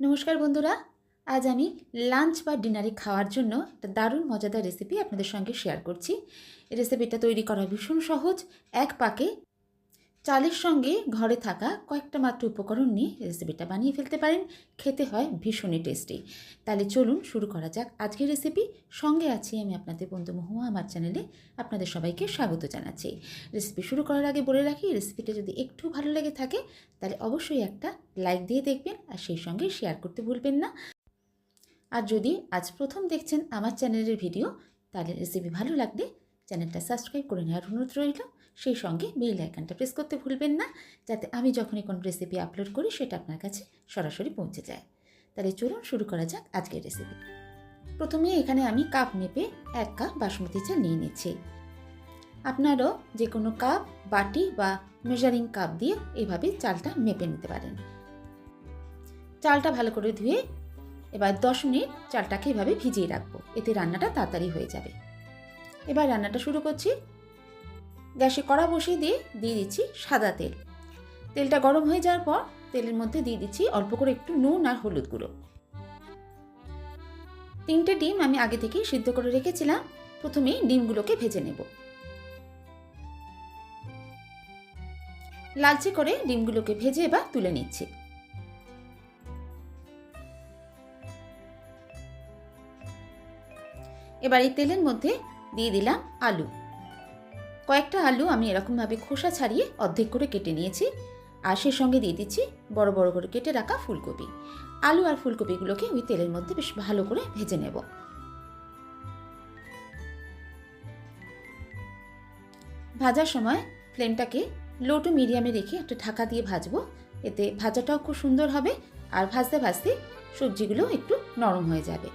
নমস্কার বন্ধুরা, আজ আমি লাঞ্চ বা ডিনারে খাওয়ার জন্য একটা দারুণ মজাদার রেসিপি আপনাদের সঙ্গে শেয়ার করছি। রেসিপিটা তৈরি করা ভীষণ সহজ, এক পাকে চালের সঙ্গে ঘরে থাকা কয়েকটা মাত্র উপকরণ নিয়ে রেসিপিটা বানিয়ে ফেলতে পারেন। খেতে হয় ভীষণই টেস্টি। তাহলে চলুন শুরু করা যাক আজকের রেসিপি। সঙ্গে আছি আমি আপনাদের বন্ধু মহুয়া, আমার চ্যানেলে আপনাদের সবাইকে স্বাগত জানাচ্ছি। রেসিপি শুরু করার আগে বলে রাখি, রেসিপিটা যদি একটু ভালো লেগে থাকে, তাহলে অবশ্যই একটা লাইক দিয়ে দেখবেন আর সেই সঙ্গে শেয়ার করতে ভুলবেন না। আর যদি আজ প্রথম দেখছেন আমার চ্যানেলের ভিডিও, তাহলে রেসিপি ভালো লাগলে চ্যানেলটা সাবস্ক্রাইব করে নেওয়ার অনুরোধ রইল। সেই সঙ্গে বেল আইকনটা প্রেস করতে ভুলবেন না, যাতে আমি যখনই কোনো রেসিপি আপলোড করি সেটা আপনার কাছে সরাসরি পৌঁছে যায়। তাহলে চলুন শুরু করা যাক আজকের রেসিপি প্রথমে এখানে আমি কাপ মেপে এক কাপ বাসমতি চাল নিয়ে নিচ্ছি। আপনারও যে কোনো কাপ বাটি বা মেজারিং কাপ দিয়ে এভাবে চালটা মেপে নিতে পারেন। চালটা ভালো করে ধুয়ে এবার দশ মিনিট চালটাকে এভাবে ভিজিয়ে রাখব, এতে রান্নাটা তাড়াতাড়ি হয়ে যাবে। এবার রান্নাটা শুরু করছি গ্যাসে কড়া বসিয়ে দিয়ে দিয়ে দিচ্ছি সাদা তেল। তেলটা গরম হয়ে যাওয়ার পর তেলের মধ্যে দিয়ে দিচ্ছি অল্প করে একটু নুন আর হলুদ গুঁড়ো। তিনটে ডিম আমি আগে থেকেই সিদ্ধ করে রেখেছিলাম। প্রথমেই ডিমগুলোকে ভেজে নেব। লালচে করে ডিমগুলোকে ভেজে এবার তুলে নিচ্ছি। এবার এই তেলের মধ্যে দিয়ে দিলাম আলু। কয়েকটা আলু আমি এরকমভাবে খোসা ছাড়িয়ে অর্ধেক করে কেটে নিয়েছি। আর সে সঙ্গে দিয়ে দিচ্ছি বড় বড় করে কেটে রাখা ফুলকপি। আলু আর ফুলকপিগুলোকে ওই তেলের মধ্যে বেশ ভালো করে ভেজে নেব। ভাজার সময় ফ্লেমটাকে লো টু মিডিয়ামে রেখে একটা ঢাকা দিয়ে ভাজবো। এতে ভাজাটাও খুব সুন্দর হবে আর ভাজতে ভাজতে সবজিগুলো একটু নরম হয়ে যাবে।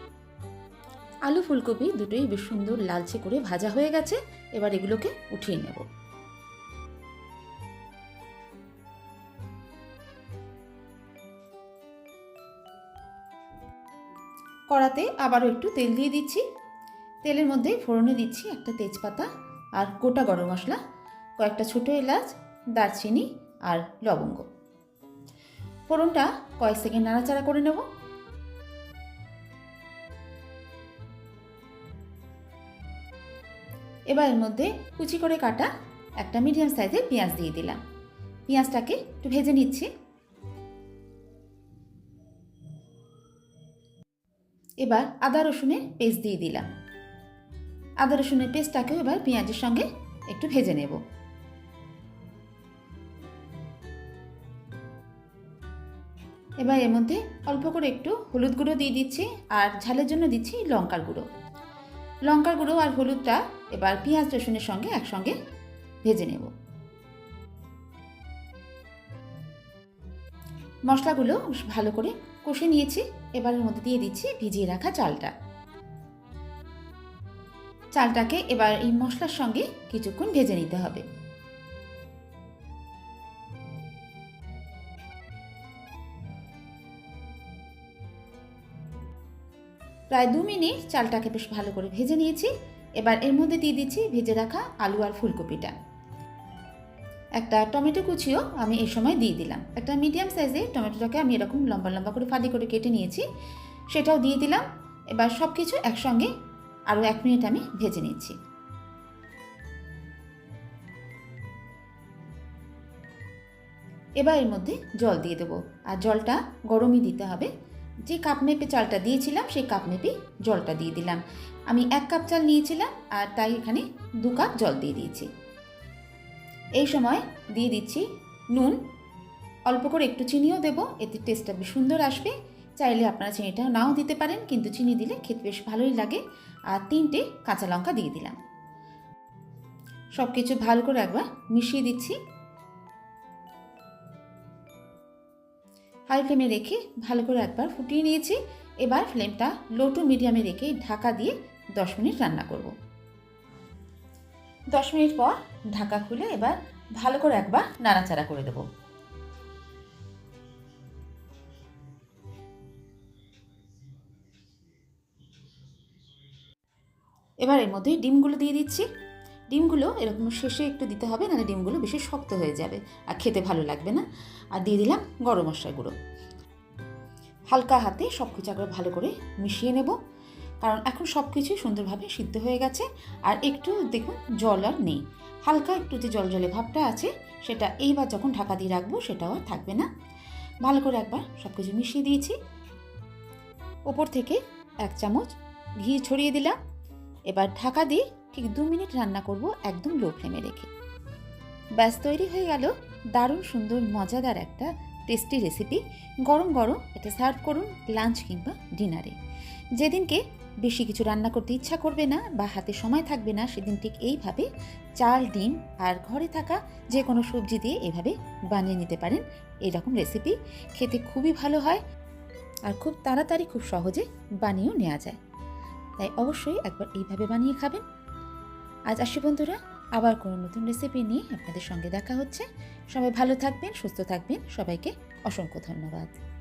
আলু ফুলকপি দুটোই বেশ সুন্দর লালচে করে ভাজা হয়ে গেছে, এবার এগুলোকে উঠিয়ে নেব। কড়াতে আবারও একটু তেল দিয়ে দিচ্ছি। তেলের মধ্যে ফোড়নে দিচ্ছি একটা তেজপাতা আর গোটা গরম মশলা, কয়েকটা ছোটো এলাচ, দারচিনি আর লবঙ্গ। ফোড়নটা কয়েক সেকেন্ড নাড়াচাড়া করে নেব। এবার এর মধ্যে কুচি করে কাটা একটা মিডিয়াম সাইজের পেঁয়াজ দিয়ে দিলাম। পেঁয়াজটাকে একটু ভেজে নিচ্ছি। এবার আদা রসুনের পেস্ট দিয়ে দিলাম। আদা রসুনের পেস্টটাকেও এবার পেঁয়াজের সঙ্গে একটু ভেজে নেব। এবার এর মধ্যে অল্প করে একটু হলুদ গুঁড়ো দিয়ে দিচ্ছি আর ঝালের জন্য দিচ্ছি লঙ্কার গুঁড়ো। লঙ্কার গুঁড়ো আর হলুদটা এবার পেঁয়াজ রসুনের সঙ্গে একসঙ্গে ভেজে নেব। মশলাগুলো ভালো করে কষে নিয়েছি এবার মধ্যে দিয়ে দিচ্ছি ভিজিয়ে রাখা চালটা। চালটাকে এবার এই মশলার সঙ্গে কিছুক্ষণ ভেজে নিতে হবে। প্রায় দু মিনিট চালটাকে বেশ ভালো করে ভেজে নিয়েছি। এবার এর মধ্যে দিয়ে দিচ্ছি ভেজে রাখা আলু আর ফুলকপিটা। একটা টমেটো কুচিও আমি এই সময় দিয়ে দিলাম। একটা মিডিয়াম সাইজে টমেটোটাকে আমি এরকম লম্বা লম্বা করে ফালি করে কেটে নিয়েছি। সেটাও দিয়ে দিলাম। এবার সব কিছু একসঙ্গে আরও এক মিনিট আমি ভেজে নিচ্ছি। এবার এর মধ্যে জল দিয়ে দেবো। আর জলটা গরমই দিতে হবে। যে কাপ মেপে চালটা দিয়েছিলাম, সেই কাপ মেপেই জলটা দিয়ে দিলাম। আমি এক কাপ চাল নিয়েছিলাম আর তাই এখানে দু কাপ জল দিয়ে দিয়েছি। এই সময় দিয়ে দিচ্ছি নুন। অল্প করে একটু চিনিও দেব, এতে টেস্টটা বেশ সুন্দর আসবে। চাইলে আপনারা চিনিটা নাও দিতে পারেন, কিন্তু চিনি দিলে খেতে বেশ ভালোই লাগে। আর তিনটে কাঁচা লঙ্কা দিয়ে দিলাম। সব কিছু ভালো করে একবার মিশিয়ে দিচ্ছি। হাই ফ্লেমে রেখে ভালো করে একবার ফুটিয়ে নিয়েছি। এবার ফ্লেমটা লো টু মিডিয়ামে রেখে ঢাকা দিয়ে দশ মিনিট রান্না করব। দশ মিনিট পর ঢাকা খুলে এবার ভালো করে একবার নাড়াচাড়া করে দেবো। এবার এর মধ্যে ডিমগুলো দিয়ে দিচ্ছি। ডিমগুলো এরকম শেষে একটু দিতে হবে, নাহলে ডিমগুলো বেশি শক্ত হয়ে যাবে। আর খেতে ভালো লাগবে না। আর দিয়ে দিলাম গরম মশলা গুঁড়ো। হালকা হাতে সব কিছু একবার ভালো করে মিশিয়ে নেব। কারণ এখন সব কিছুই সুন্দরভাবে সিদ্ধ হয়ে গেছে। আর একটু দেখুন জল আর নেই। হালকা একটু যে জল জলে ভাবটা আছে, সেটা এইবার যখন ঢাকা দিয়ে রাখব, সেটাও আর থাকবে না। ভালো করে একবার সব কিছু মিশিয়ে দিয়েছি। ওপর থেকে এক চামচ ঘি ছড়িয়ে দিলাম। এবার ঢাকা দিয়ে ঠিক দু মিনিট রান্না করব একদম লো ফ্লেমে রেখে। ব্যাস, তৈরি হয়ে গেল দারুণ সুন্দর, মজাদার একটা টেস্টি রেসিপি গরম গরম এটা সার্ভ করুন লাঞ্চ কিংবা ডিনারে যেদিনকে বেশি কিছু রান্না করতে ইচ্ছা করবে না বা হাতে সময় থাকবে না, সেদিন ঠিক এইভাবে চাল, ডিম আর ঘরে থাকা যে কোনো সবজি দিয়ে এভাবে বানিয়ে নিতে পারেন এরকম রেসিপি খেতে খুবই ভালো হয় আর খুব তাড়াতাড়ি, খুব সহজে বানিয়েও নেওয়া যায়। তাই অবশ্যই একবার এইভাবে বানিয়ে খাবেন। আজ আসি বন্ধুরা, আবার কোনো নতুন রেসিপি নিয়ে আপনাদের সঙ্গে দেখা হচ্ছে। সবাই ভালো থাকবেন, সুস্থ থাকবেন। সবাইকে অসংখ্য ধন্যবাদ।